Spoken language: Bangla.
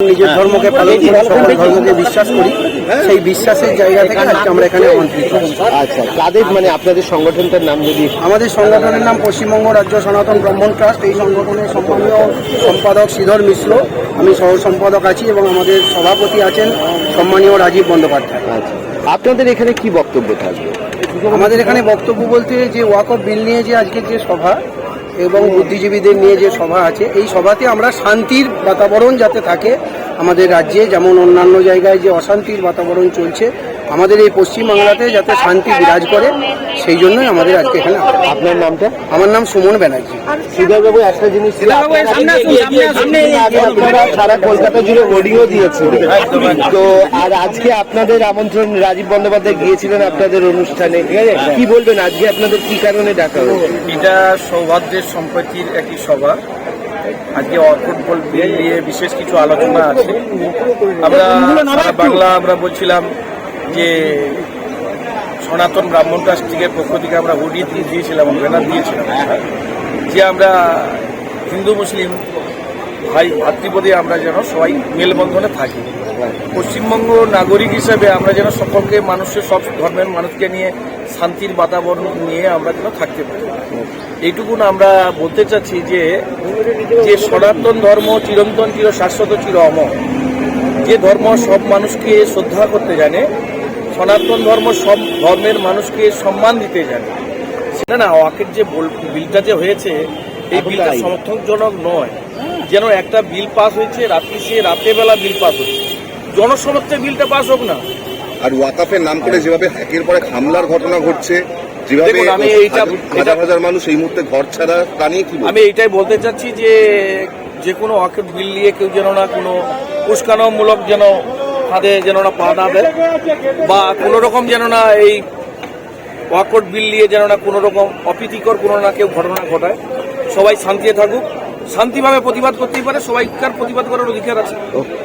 নিজের ধর্মকে পালন করি সকল ধর্মকে বিশ্বাস করি। সেই বিশ্বাসের জায়গা থেকে আজকে আমরা এখানে আমন্ত্রিত। আচ্ছা কাদের মানে আপনাদের সংগঠনটার নাম যদি আমাদের সংগঠনের নাম পশ্চিমবঙ্গ রাজ্য সনাতন ব্রাহ্মণ ট্রাস্ট। এই সংগঠনের সম্মানীয় সম্পাদক শ্রীধর মিশ্র। আমি সহ সম্পাদক আছি এবং আমাদের সভাপতি আছেন সম্মানীয় রাজীব বন্দ্যোপাধ্যায়। আচ্ছা আপনাদের এখানে কি বক্তব্য থাকবে? আমাদের এখানে বক্তব্য বলতে যে ওয়াক অফ বিল নিয়ে যে আজকে যে সভা এবং বুদ্ধিজীবীদের নিয়ে যে সভা আছে, এই সভাতে আমরা শান্তির বাতাবরণ যাতে থাকে আমাদের রাজ্যে, যেমন অন্যান্য জায়গায় যে অশান্তির বাতাবরণ চলছে আমাদের এই পশ্চিমবাংলাতে যাতে শান্তি বিরাজ করে সেই জন্যই আমাদের আজকে এখানে আপনার নামটা? আমার নাম সুমন ব্যানার্জি। শ্রীধরবাবু একটা জিনিস আপনারা সারা কলকাতা জুড়ে অডিও দিয়েছিলেন। তো আর আজকে আপনাদের আমন্ত্রণ রাজীব বন্দ্যোপাধ্যায় গিয়েছিলেন আপনাদের অনুষ্ঠানে কি বলবেন? আজকে আপনাদের কি কারণে ডাকা হয়েছে? এটা সৌভাগ্যের সম্পত্তির একটি সভা। আজকে বল বিল নিয়ে বিশেষ কিছু আলোচনা আছে। আমরা বাংলা আমরা বলছিলাম যে সনাতন ব্রাহ্মণ ট্রাস্ট থেকে পক্ষ থেকে আমরা হুডি দিয়েছিলাম ব্যানার দিয়েছিলাম। যে আমরা হিন্দু, মুসলিম, ভাই, ভাতৃপদে আমরা যেন সবাই মেলবন্ধনে থাকি। পশ্চিমবঙ্গ নাগরিক হিসেবে আমরা যেন সকলকে মানুষের, সব ধর্মের মানুষকে নিয়ে শান্তির বাতাবরণ নিয়ে আমরা যেন থাকতে পারি। এইটুকুন আমরা বলতে চাচ্ছি যে যে সনাতন ধর্ম চিরন্তন চির শাশ্বত চির অমর যে ধর্ম সব মানুষকে শ্রদ্ধা করতে জানে সনাতন ধর্ম সব ধর্মের মানুষকে সম্মান দিতে জানে। সেটা না ওয়াকের যে বিলটা যে হয়েছে এই বিলটা তাই। সমর্থনজনক নয়। যেন একটা বিল পাস হয়েছে রাত্রি সে রাত্রেবেলা বিল পাস হচ্ছে জনসমক্ষে বিলটা পাস হোক না। আর ওয়াকাফের নাম করে যেভাবে হ্যাকের পরে হামলার ঘটনা ঘটছে যেভাবে আমি এইটা- হাজার হাজার মানুষ এই মুহূর্তে ঘর ছাড়া তা নিয়ে কি আমি এইটাই বলতে চাচ্ছি যে যে কোনো ওয়াকের বিল নিয়ে কেউ যেন না কোনো উস্কানোমূলক যেন হাতে যেন না পা না দেয়, বা কোনো রকম যেন না এই ওয়াকট বিল নিয়ে যেন না কোনো রকম অপ্রীতিকর কোনো না কেউ ঘটনা ঘটায়। সবাই শান্তিতে থাকুক। শান্তিভাবে প্রতিবাদ করতেই পারে সবাইকার প্রতিবাদ করার অধিকার আছে।